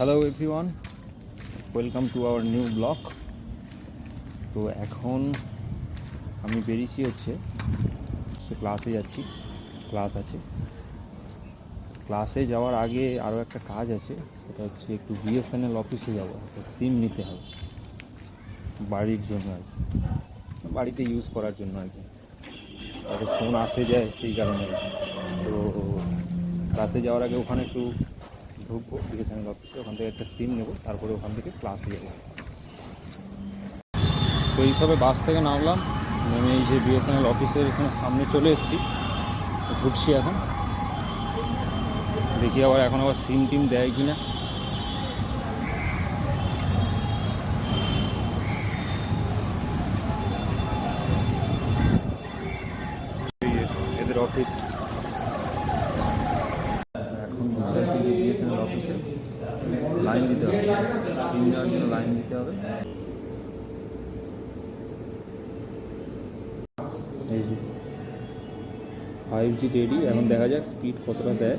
Hello everyone welcome to our new blog তো এখন আমি বেরিয়েছি হচ্ছে সে ক্লাসে যাচ্ছি ক্লাস আছে। ক্লাসে যাওয়ার আগে আরও একটা কাজ আছে, সেটা হচ্ছে একটু বিএসএনএল অফিসে যাব, একটা সিম নিতে হবে। বাড়ির জন্য আর কি। বাড়িতে ইউজ করার জন্য আর কি। ফোন আসে যায়, সেই কারণে। তো ক্লাসে যাওয়ার আগে ওখানে একটু ঢুকবো বিএসএনএল অফিসে ওখান থেকে একটা সিম নেব, তারপরে ওখান থেকে ক্লাসে যাব। তো এইসবে বাস থেকে নামলাম, নেমে এই যে বিএসএনএল অফিসের এখানে সামনে চলে এসেছি, ঢুকছি এখন। দেখি আবার এখন আবার সিম টিম দেয় কি না এদের অফিস এখন বসে আছি বিএসএনএল অফিসে লাইন দিতে হবে সিম নেওয়ার জন্য লাইন দিতে হবে। এই যে ফাইভ জি রেডি এখন দেখা যাক স্পিড কতটা দেয়।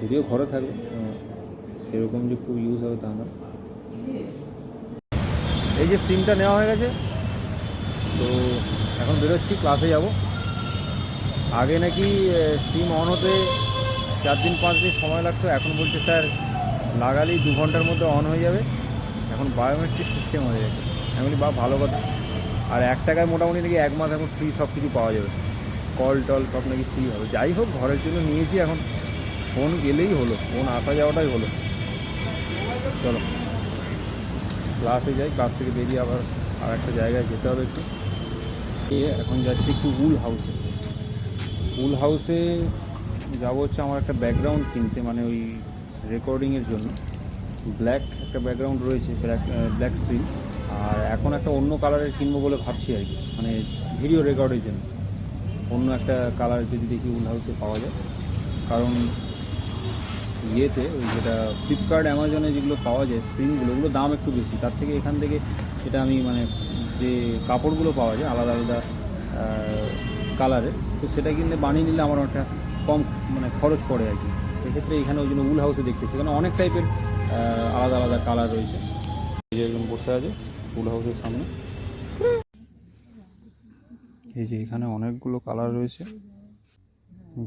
যদিও ঘরে থাকবে সেরকম যে খুব ইউজ হবে তা না এই যে সিমটা নেওয়া হয়ে গেছে, তো এখন বেরোচ্ছি ক্লাসে যাব। আগে নাকি সিম অন হতে চার দিন, পাঁচ দিন সময় লাগতো, এখন বলছে স্যার, লাগালেই দু ঘণ্টার মধ্যে অন হয়ে যাবে। এখন বায়োমেট্রিক সিস্টেম হয়ে গেছে। আমি বা ভালো কথা। আর এক টাকায় মোটামুটি নাকি এক মাস এখন ফ্রি সব কিছু পাওয়া যাবে। কল টল সব নাকি ফ্রি হবে। যাই হোক, ঘরের জন্য নিয়েছি এখন। ফোন গেলেই হলো। ফোন আসা যাওয়াটাই হলো। চলো। ক্লাসে যাই ক্লাস থেকে বেরিয়ে আবার আর একটা জায়গায় যেতে হবে একটু। এখন যাচ্ছি একটু উল হাউসে উল হাউসে যাব হচ্ছে আমার একটা ব্যাকগ্রাউন্ড কিনতে মানে ওই রেকর্ডিংয়ের জন্য। ব্ল্যাক একটা ব্যাকগ্রাউন্ড রয়েছে ব্ল্যাক ব্ল্যাক স্ক্রিন আর এখন একটা অন্য কালারের কিনবো বলে ভাবছি আর কি মানে ভিডিও রেকর্ডের জন্য। অন্য একটা কালার যদি দেখি উল হাউসে পাওয়া যায়। কারণ ইয়েতে ওই যেটা ফ্লিপকার্ট অ্যামাজনে যেগুলো পাওয়া যায় স্ক্রিনগুলো ওগুলো দাম একটু বেশি। তার থেকে এখান থেকে যেটা আমি মানে যে কাপড়গুলো পাওয়া যায়, আলাদা আলাদা কালারের তো সেটা কিনতে বানিয়ে নিলে আমার একটা কম মানে খরচ পড়ে আর কি। সেক্ষেত্রে এখানে ওই জন্য উল হাউসে দেখতেছি, কারণ অনেক টাইপের আলাদা আলাদা কালার রয়েছে। এই যে একজন বসে আছে উল হাউসের সামনে। এই যে এখানে অনেকগুলো কালার রয়েছে।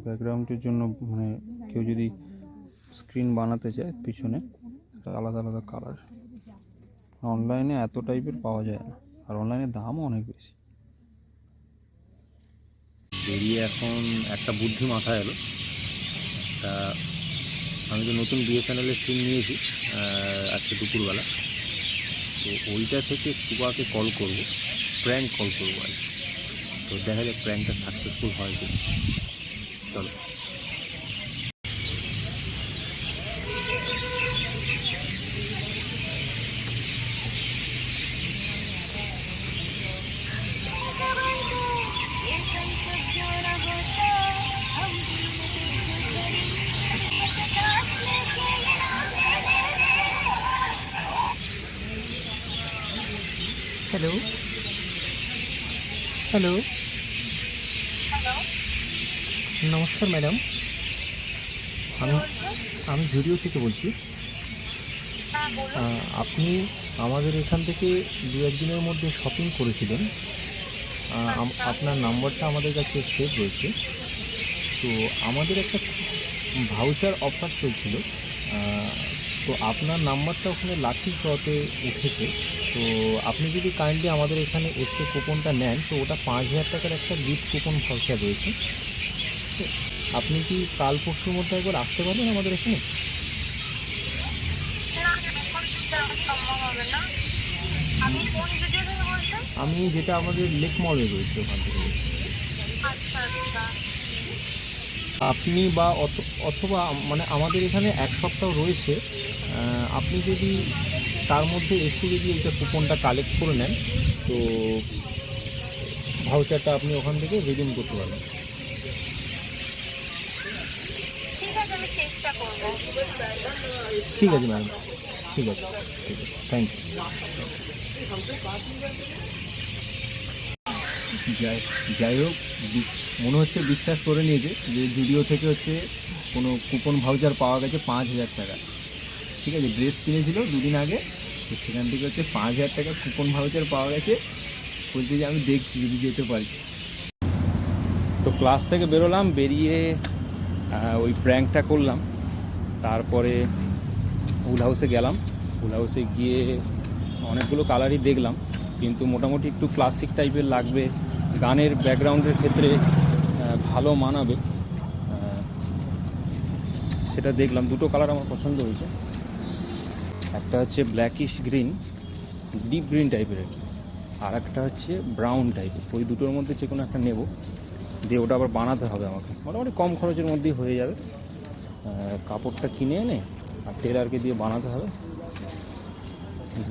ব্যাকগ্রাউন্ডের জন্য মানে কেউ যদি স্ক্রিন বানাতে চায় পিছনে আলাদা আলাদা কালার অনলাইনে এত টাইপের পাওয়া যায় না, আর অনলাইনে দামও অনেক বেশি। বেরিয়ে এখন একটা বুদ্ধি মাথায় এলো। তা আমি তো নতুন বিএসএনএলের সিম নিয়েছি আজকে দুপুরবেলা, তো ওইটা থেকে কুবাকে কল করব প্র্যাঙ্ক কল করব আর। তো দেখা যাক প্র্যাঙ্কটা সাকসেসফুল হয় চলো হ্যালো হ্যালো নমস্কার ম্যাডাম আমি আমি জুডিও থেকে বলছি। আহ, আপনি আমাদের এখান থেকে দু একদিনের মধ্যে শপিং করেছিলেন। আহ, আম- আপনার নাম্বারটা আমাদের কাছে সেভ রয়েছে। তো আমাদের একটা ভাউচার অফার চলছিল। তো আপনার নাম্বারটা ওখানে লাকি ড্রতে উঠেছে। তো আপনি যদি কাইন্ডলি আমাদের এখানে এসে কুপনটা নেন, তো ওটা পাঁচ হাজার টাকার একটা গিফট কুপন খরচা রয়েছে। আপনি কি কাল পরশুর মধ্যে একবার আসতে পারবেন আমাদের এখানে? আমি যেটা আমাদের লেক মলে রয়েছে ওখান থেকে। আচ্ছা আচ্ছা। আপনি বা অথ- অথবা মানে আমাদের এখানে এক সপ্তাহ রয়েছে আপনি যদি তার মধ্যে এসে যদি এইটা কুপনটা কালেক্ট করে নেন তো ভাউচারটা আপনি ওখান থেকে রিডিম করতে পারবেন। ঠিক আছে ঠিক ম্যাডাম। ঠিক আছে। ঠিক আছে। থ্যাংক ইউ যাই যাই হোক মনে হচ্ছে বিশ্বাস করে নিয়েছে যে জুডিও থেকে হচ্ছে কোনো কুপন ভাউচার পাওয়া গেছে পাঁচ হাজার টাকা। ঠিক আছে ড্রেস কিনেছিল দুদিন আগে, তো সেখান থেকে হচ্ছে পাঁচ হাজার টাকা কুপন ভাউচার পাওয়া গেছে। বলছে যে আমি দেখছি, যদি যেতে পারি। তো ক্লাস থেকে বেরোলাম, বেরিয়ে ওই প্র্যাঙ্কটা করলাম। তারপরে উল হাউসে গেলাম। উল হাউসে গিয়ে অনেকগুলো কালারই দেখলাম, কিন্তু মোটামুটি একটু ক্লাসিক টাইপের লাগবে। গানের ব্যাকগ্রাউন্ডের ক্ষেত্রে ভালো মানাবে। সেটা দেখলাম। দুটো কালার আমার পছন্দ হয়েছে। একটা হচ্ছে ব্ল্যাকিশ গ্রিন ডিপ গ্রিন টাইপের আর কি। আর একটা হচ্ছে ব্রাউন টাইপের ওই দুটোর মধ্যে যে কোনো একটা নেব। দিয়ে ওটা আবার বানাতে হবে আমাকে। মোটামুটি কম খরচের মধ্যেই হয়ে যাবে। কাপড়টা কিনে এনে আর টেলারকে দিয়ে বানাতে হবে।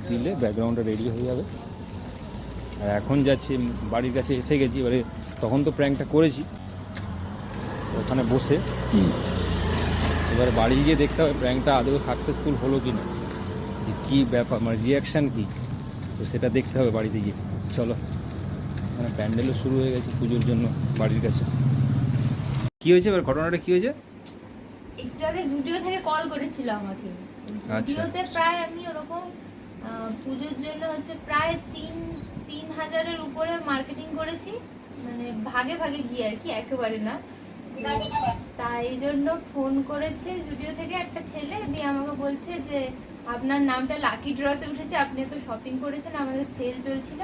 দিলে ব্যাকগ্রাউন্ডটা রেডি হয়ে যাবে। আর এখন যাচ্ছি বাড়ির কাছে এসে গেছি এবারে তখন তো প্র্যাঙ্কটা করেছি। ওখানে বসে। এবারে বাড়ি গিয়ে দেখতে হবে প্র্যাঙ্কটা আদৌ সাকসেসফুল হলো কি না যে কী ব্যাপার মানে রিয়াকশান কী? তো সেটা দেখতে হবে বাড়িতে গিয়ে। চলো মানে প্যান্ডেলও শুরু হয়ে গেছে পুজোর জন্য বাড়ির কাছে। কী হয়েছে? এবার ঘটনাটা কী হয়েছে? একটু আগে জুডিও থেকে কল করেছিল আমাকে। আচ্ছা। জুডিওতে প্রায় আমি ওরকম পুজোর জন্য হচ্ছে প্রায় তিন তিন হাজারের উপরে মার্কেটিং করেছি। মানে ভাগে ভাগে গিয়ে আর কি একেবারে না। তাই জন্য ফোন করেছে জুডিও থেকে একটা ছেলে দিয়ে আমাকে বলছে যে আপনার নামটা লাকি ড্রতে উঠেছে আপনি তো শপিং করেছেন আমাদের সেল চলছিল।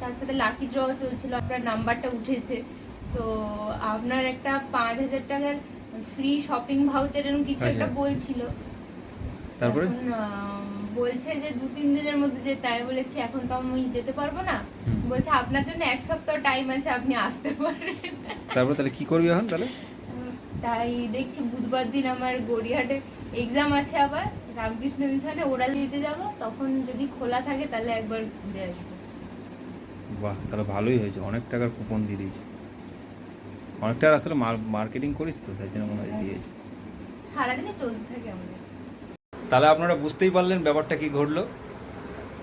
তার সাথে লাকি ড্র চলছিল আপনার নাম্বারটা উঠেছে। তো আপনার একটা পাঁচ হাজার টাকার ফ্রি শপিং ভাউচার এরকম কিছু আচ্ছা। একটা বলছিল। তারপরে? বলছে যে দু তিন দিনের মধ্যে যে তাই বলেছি এখন তো আমি যেতে পারব না। বলছে আপনার জন্য এক সপ্তাহ টাইম আছে আপনি আসতে পারেন। তারপরে তাহলে কী করবি এখন তাহলে? তাই দেখছি বুধবার দিন আমার গড়িয়াহাটে এক্সাম আছে আবার রামকৃষ্ণ মিশনে ওরা দিতে যাব তখন যদি খোলা থাকে তাহলে একবার ঘুরে আসব। বাহ তাহলে ভালোই হয়েছে অনেক টাকার কুপন দিয়ে দিয়েছে। অনেক টাকার আসলে মার্কেটিং করিস তো তাই জন্য মনে হয় দিয়েছে। সারাদিনে চলতে থাকে আমাদের। তাহলে আপনারা বুঝতেই পারলেন ব্যাপারটা কি ঘটলো।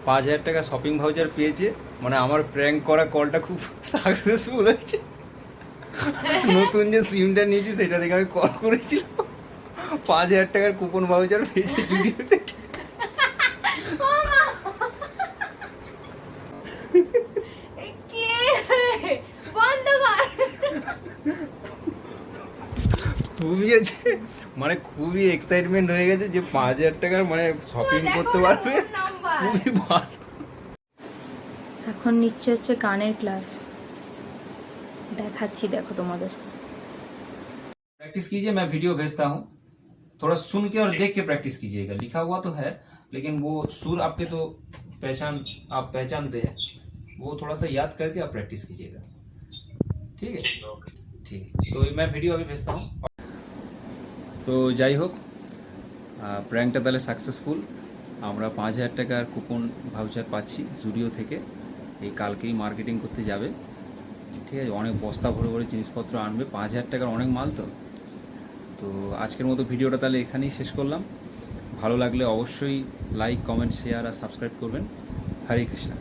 পাঁচ হাজার টাকা শপিং ভাউচার পেয়েছে মানে আমার প্র্যাঙ্ক করা কলটা খুব সাকসেসফুল হয়েছে। নতুন যে সিমটা নিয়েছি সেটা থেকে আমি কল করেছিলাম। পাঁচ হাজার টাকার কুপন ভাউচার পেয়েছে জুডিও থেকে। এই কে বন্ধ কর খুবই আছে মানে খুবই এক্সাইটমেন্ট হয়ে গেছে যে পাঁচ হাজার টাকার মানে শপিং করতে পারবে নাম্বার খুবই ভালো এখন নিচ্ছে হচ্ছে গানের ক্লাস দেখাচ্ছি দেখো তোমাদের प्रैक्टिस कीजिए मैं वीडियो भेजता हूँ थोड़ा सुन के और देख के प्रैक्टिस कीजिएगा लिखा हुआ तो है लेकिन वो सुर आपके तो पहचान आप पहचानते हैं वो थोड़ा सा याद करके आप प्रैक्टिस कीजिएगा ठीक है ठीक है तो मैं वीडियो अभी भेजता हूँ তো যাই হোক প্র্যাঙ্কটা তাহলে সাকসেসফুল আমরা পাঁচ হাজার টাকার কুপন ভাউচার পাচ্ছি জুডিও থেকে। এই কালকেই মার্কেটিং করতে যাবে। ঠিক আছে, অনেক বস্তা ভরে ভরে জিনিসপত্র আনবে। পাঁচ হাজার টাকার অনেক মাল তো। তো আজকের মতো ভিডিওটা তাহলে এখানেই শেষ করলাম। ভালো লাগলে অবশ্যই লাইক কমেন্ট শেয়ার আর সাবস্ক্রাইব করবেন। হরে কৃষ্ণা।